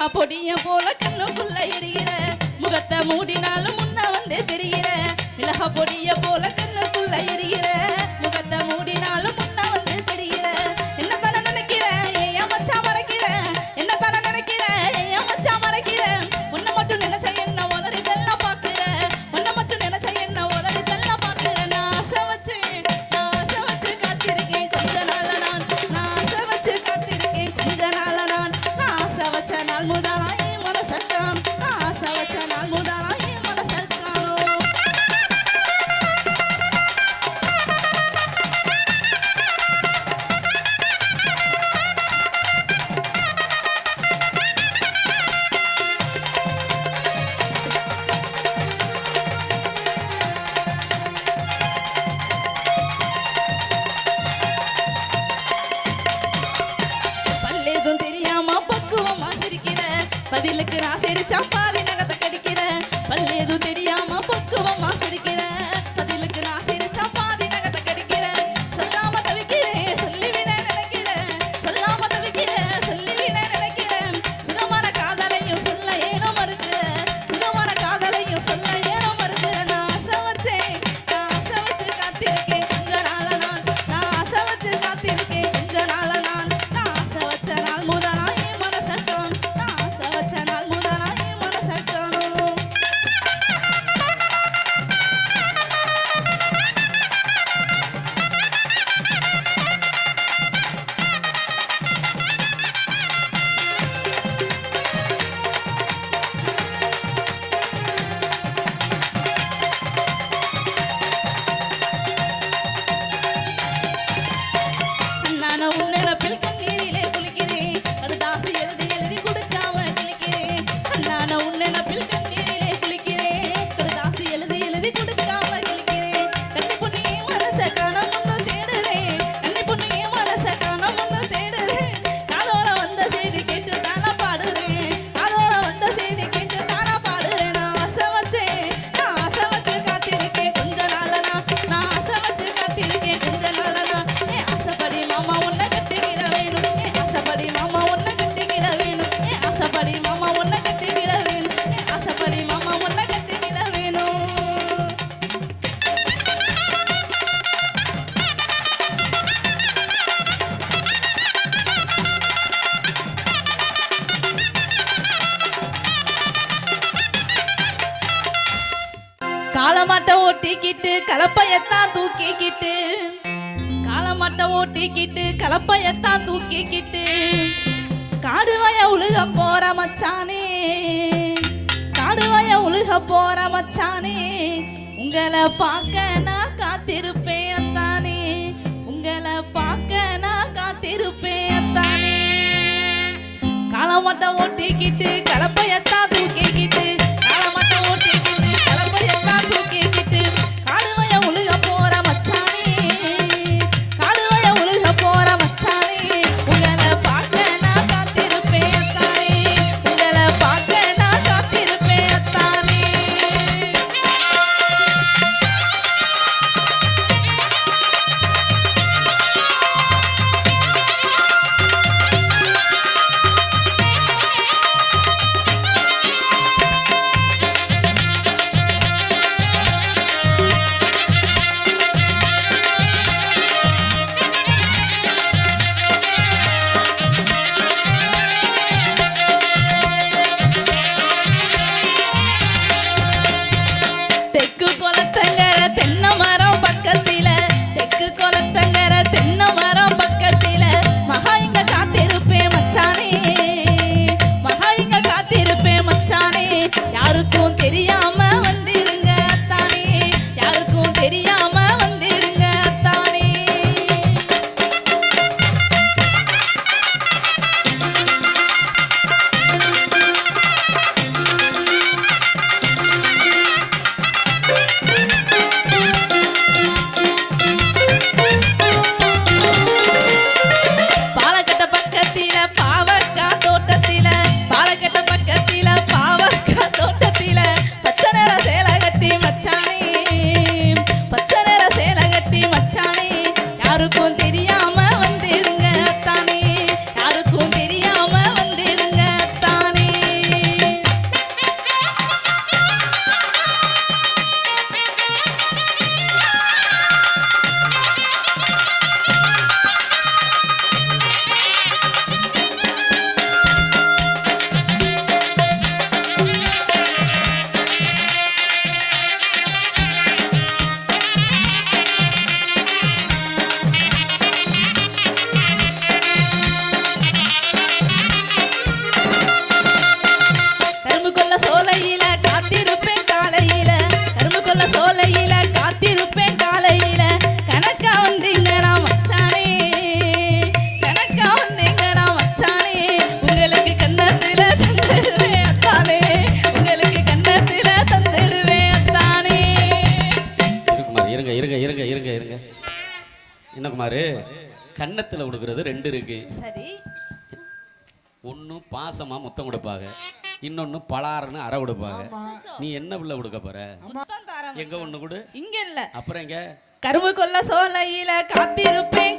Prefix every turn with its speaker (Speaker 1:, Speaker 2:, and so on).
Speaker 1: அழகா பொடிய போல கண்ணுக்குள்ள எரிகிற முகத்தை மூடினாலும் முன்ன வந்து தெரிகிற மிளகா பொடிய போல கண்ணுக்குள்ள எரிகிற முகத்தை மூடினாலும் i'm Campari. ஓட்டிக்கிட்டு கலப்பையத்தான் தூக்கிக்கிட்டு காலமட்டை ஓட்டிக்கிட்டு கலப்பையத்தான் தூக்கிக்கிட்டு காடுவய உழுக போற மச்சானே காடுவய உழுக போற மச்சானே உங்களை பார்க்க நான் காத்திருப்பேன் தானே உங்களை பார்க்க நான் காத்திருப்பேன் அத்தானே. காலமட்டை ஓட்டிக்கிட்டு கலப்பையத்தான் candela. இருங்க இருங்க இருங்க இருங்க இருங்க. என்ன குமாரு?
Speaker 2: கன்னத்தில் கொடுக்கறது ரெண்டு இருக்கு.
Speaker 3: சரி.
Speaker 2: ஒன்று பாசமாக முத்தம் கொடுப்பாங்க. இன்னொன்னு பலாருன்னு அற கொடுப்பாங்க. நீ என்ன உள்ள கொடுக்க போற? எங்க ஒண்ணு கொடு?
Speaker 1: இங்க இல்ல.
Speaker 2: அப்புறம் எங்க?
Speaker 1: கரும்பு கொல்ல சோலையில காத்திருப்பேன்.